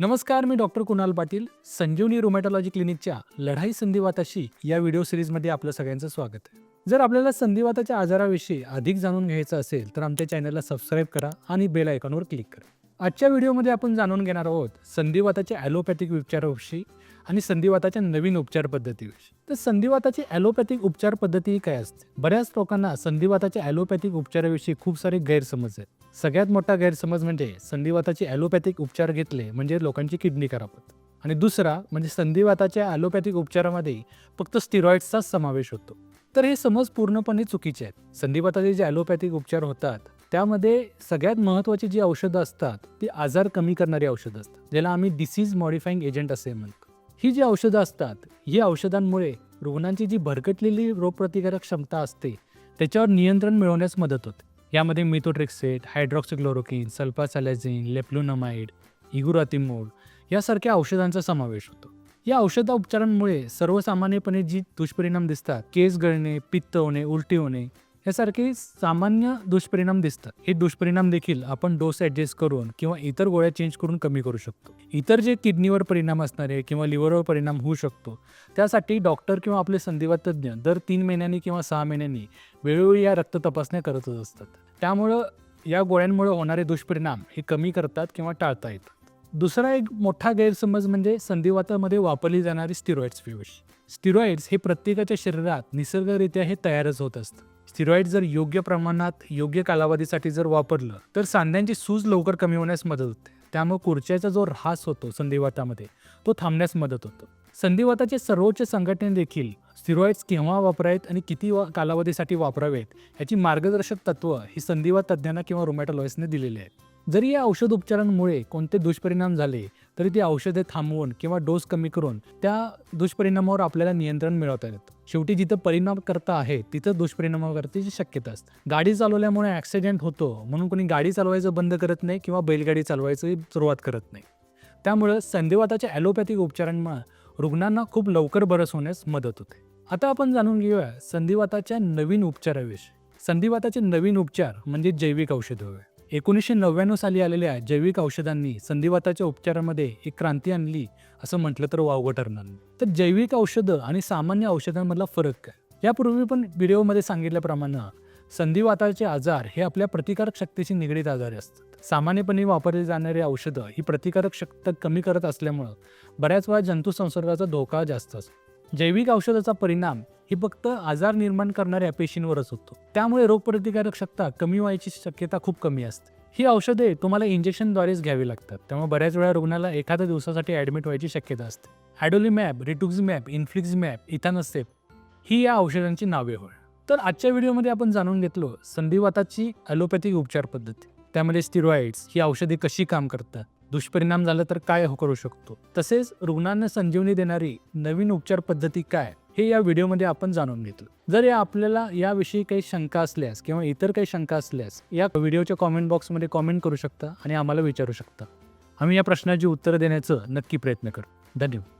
नमस्कार मी doctor Kunal Patil Sanjeevani rheumatology क्लिनिकच्या लढाई संधिवाताशी या व्हिडिओ सिरीजमध्ये आपलं सगळ्यांचं स्वागत. आहे जर आपल्याला संधिवाताच्या आजाराविषयी अधिक जाणून घ्यायचं असेल तर आमच्या चॅनलला सबस्क्राईब करा आणि बेल आयकॉनवर क्लिक करा. आजच्या व्हिडिओमध्ये आपण जाणून घेणार आहोत संधिवाताच्या ॲलोपॅथिक उपचाराविषयी आणि संधिवाताच्या नवीन उपचार पद्धतीविषयी. तर संधिवाताची ॲलोपॅथिक उपचार पद्धती ही काय असते? बऱ्याच लोकांना संधिवाताच्या ॲलोपॅथिक उपचाराविषयी खूप सारे गैरसमज आहेत. सगळ्यात मोठा गैरसमज म्हणजे संधिवाताचे ॲलोपॅथिक उपचार घेतले म्हणजे लोकांची किडनी खराब होते. आणि दुसरा म्हणजे संधिवाताच्या ॲलोपॅथिक उपचारामध्ये फक्त स्टिरॉइड्सचाच समावेश होतो. तर हे समज पूर्णपणे चुकीचे आहेत. संधिवाताचे जे ॲलोपॅथिक उपचार होतात त्यामध्ये सगळ्यात महत्त्वाची जी औषधं असतात ती आजार कमी करणारी औषधं असतात ज्याला आम्ही डिसीज मॉडिफाईंग एजंट असे म्हणतो. ही जी औषधं असतात ही औषधांमुळे रुग्णांची जी भरकटलेली रोगप्रतिकारक क्षमता असते त्याच्यावर नियंत्रण मिळवण्यास मदत होते. यामध्ये मिथोट्रिक्सेट हायड्रॉक्सिक्लोरोकिन सल्फासॅलॅझिन लेप्लोनमाइड इगुरातिमोड यासारख्या औषधांचा समावेश होतो. या औषधा उपचारांमुळे सर्वसामान्यपणे जी दुष्परिणाम दिसतात केस गळणे पित्त होणे उलटी होणे यासारखे सामान्य दुष्परिणाम दिसतात. हे दुष्परिणाम देखील आपण डोस ॲडजस्ट करून किंवा इतर गोळ्या चेंज करून कमी करू शकतो. इतर जे किडनीवर परिणाम असणारे किंवा लिव्हरवर परिणाम होऊ शकतो त्यासाठी डॉक्टर किंवा आपले संधिवात तज्ज्ञ दर तीन महिन्यांनी किंवा सहा महिन्यांनी वेळोवेळी या रक्त तपासण्या करतच असतात. त्यामुळं या गोळ्यांमुळे होणारे दुष्परिणाम हे कमी करतात किंवा टाळता येतात. दुसरा एक मोठा गैरसमज म्हणजे संधिवातामध्ये वापरली जाणारी स्टिरॉइड्स विषयी स्टिरॉइड्स हे प्रत्येकाच्या शरीरात निसर्गरित्या हे तयारच होत असतं. स्टिरॉइड जर योग्य प्रमाणात योग्य कालावधीसाठी जर वापरलं तर सांध्यांची सूज लवकर कमी होण्यास मदत होते. त्यामुळे कुर्च्याचा जो ऱ्हास होतो संधिवातामध्ये तो थांबण्यास मदत होतो. संधिवाताचे सर्वोच्च संघटने देखील स्टिरॉइड्स केव्हा वापरावेत आणि किती वा कालावधीसाठी वापरावेत याची मार्गदर्शक तत्व ही संधिवात तज्ज्ञांना किंवा रोमॅटॉलॉजिस्टने दिलेली आहेत. जरी या औषध उपचारांमुळे कोणते दुष्परिणाम झाले तरी ती औषधे थांबवून किंवा डोस कमी करून त्या दुष्परिणामावर आपल्याला नियंत्रण मिळवता येतं. शेवटी जिथं परिणामकर्ता आहे तिथं दुष्परिणामावरती शक्यता असते. गाडी चालवल्यामुळे ॲक्सिडेंट होतो म्हणून कोणी गाडी चालवायचं बंद करत नाही किंवा बैलगाडी चालवायची सुरुवात करत नाही. त्यामुळं संधिवाताच्या ॲलोपॅथिक उपचारांमुळे रुग्णांना खूप लवकर बरस होण्यास मदत होते. आता आपण जाणून घेऊया संधिवाताच्या नवीन उपचाराविषयी. संधिवाताचे नवीन उपचार म्हणजे जैविक औषधं होय. एकोणीसशे नव्याण्णव साली आलेल्या जैविक औषधांनी संधिवाताच्या उपचारामध्ये एक क्रांती आणली असं म्हटलं तर वावगं ठरणार तर जैविक औषधं आणि सामान्य औषधांमधला फरक काय? यापूर्वी पण व्हिडिओमध्ये सांगितल्याप्रमाणे संधिवाताचे आजार हे आपल्या प्रतिकारक शक्तीशी निगडीत आजार असतात. सामान्यपणे वापरली जाणारी औषधं ही प्रतिकारक शक्ती कमी करत असल्यामुळं बऱ्याच वेळा जंतू संसर्गाचा धोका जास्त असतो. जैविक औषधाचा परिणाम ही फक्त आजार निर्माण करणाऱ्या पेशींवरच होतो. त्यामुळे रोगप्रतिकारक क्षमता कमी व्हायची शक्यता खूप कमी असते. ही औषधे तुम्हाला इंजेक्शनद्वारेच घ्यावी लागतात. त्यामुळे बऱ्याच वेळा रुग्णाला एखाद्या दिवसासाठी ॲडमिट व्हायची शक्यता असते. ॲडोलिमॅप रिटुक्झमॅप इन्फ्लिक्झमॅप इथानसेप ही या औषधांची नावे होय. तर आजच्या व्हिडिओमध्ये आपण जाणून घेतलो संधिवाताची ॲलोपॅथिक उपचार पद्धती. त्यामध्ये स्टिरॉइड्स ही औषधे कशी काम करतात? दुष्परिणाम झाला तर काय हो करू शकतो? तसेच रुग्णांना संजीवनी देणारी नवीन उपचार पद्धती काय? हे या व्हिडिओमध्ये आपण जाणून घेतलं. जर या आपल्याला याविषयी काही शंका असल्यास किंवा इतर काही शंका असल्यास या व्हिडिओच्या कॉमेंट बॉक्समध्ये कॉमेंट करू शकता आणि आम्हाला विचारू शकता. आम्ही या प्रश्नाची उत्तरं देण्याचं नक्की प्रयत्न करू. धन्यवाद.